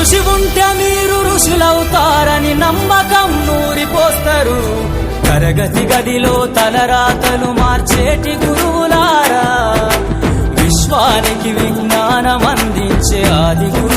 కృషి ఉంటే మీరు ఋషులవుతారని నమ్మకం నూరిపోస్తారు. తరగతి గదిలో తలరాతలు మార్చేటి గురువులారా. విశ్వానికి విజ్ఞానం అందించే ఆది గురు